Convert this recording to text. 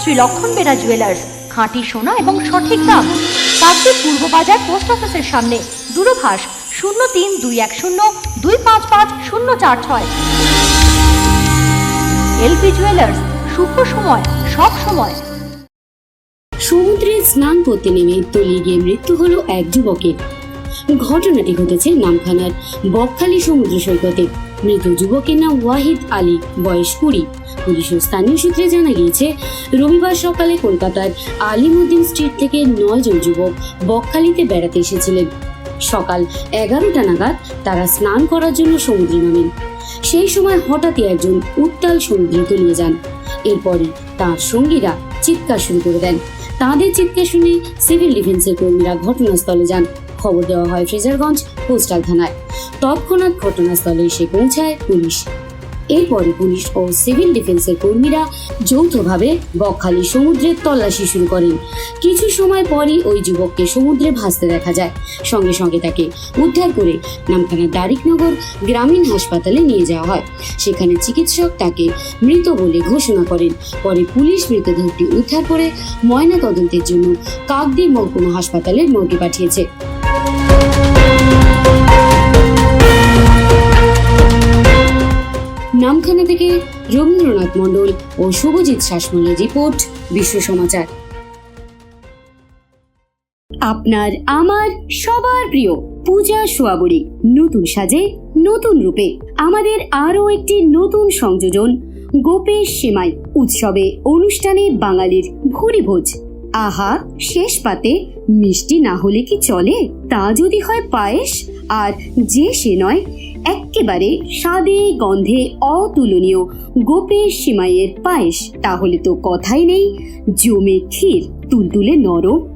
শ্রী লক্ষণ বেরা জুয়েলার্স খাঁটি সোনা এবং সঠিক দাম। কাকদ্বীপ পূর্ব বাজার পোস্ট অফিসের সামনে, দূরভাষ শূন্য তিন দুই এক শূন্য দুই পাঁচ পাঁচ শূন্য চার ছয়। এলপি জুয়েলার্স শুভ সময়, সব সময়। সমুদ্রে স্নান করতে নেমে তলিয়ে গিয়ে মৃত্যু হলো এক যুবকের। ঘটনাটি ঘটেছে নামখানার বকখালি সমুদ্র সৈকতে। মৃত যুবকের নাম ওয়াহিদ আলী, বয়স কুড়ি। পুলিশ ও স্থানীয় সূত্রে জানা গিয়েছে, রবিবার সকালে কলকাতার আলিমুদ্দিন স্ট্রিট থেকে নয় জন যুবক বকখালিতে বেড়াতে এসেছিলেন। সকাল এগারোটা নাগাদ তারা স্নান করার জন্য সমুদ্রে নামেন। সেই সময় হঠাৎই একজন উত্তাল সমুদ্রে তলিয়ে যান। এরপরই তার সঙ্গীরা চিৎকার শুরু করে দেন। তাদের চিৎকার শুনে সিভিল ডিফেন্সের কর্মীরা ঘটনাস্থলে যান। খবর দেওয়া হয় ফ্রেজারগঞ্জ পোস্টাল থানায়। তৎক্ষণাৎ ঘটনাস্থলে এসে পৌঁছায় পুলিশ। এরপরে পুলিশ ও সিভিল ডিফেন্সের কর্মীরা যৌথভাবে বকখালি সমুদ্রে তল্লাশি শুরু করেন। কিছু সময় পরই ওই যুবককে সমুদ্রে ভাসতে দেখা যায়। সঙ্গে সঙ্গে তাকে উদ্ধার করে নামখানা দারিকনগর গ্রামীণ হাসপাতালে নিয়ে যাওয়া হয়। সেখানে চিকিৎসক তাকে মৃত বলে ঘোষণা করেন। পরে পুলিশ মৃতদেহটি উদ্ধার করে ময়না তদন্তের জন্য কাকদ্বীপ মহকুমা হাসপাতালের মর্গে পাঠিয়েছে। রবীন্দ্রনাথ মণ্ডল ও শুভজিৎ শাসমলের রিপোর্ট, বিশ্ব সমাচার। আপনার, আমার, সবার প্রিয় পূজা সোয়াবুড়ি নতুন সাজে, নতুন রূপে। আমাদের আরও একটি নতুন সংযোজন, গোপেশ সেমাই উৎসবে অনুষ্ঠানে বাঙালির ভুরি ভোজ। আহা, শেষ পাতে মিষ্টি না হলে কি চলে? তা যদি হয় পায়েস, আর যে সে নয় এক্কেবারে স্বাদে, গন্ধে অতুলনীয় গোপের সিমাইয়ের পায়েস। তাহলে তো কথাই নেই, জমে ক্ষীর, তুলতুলে নরম।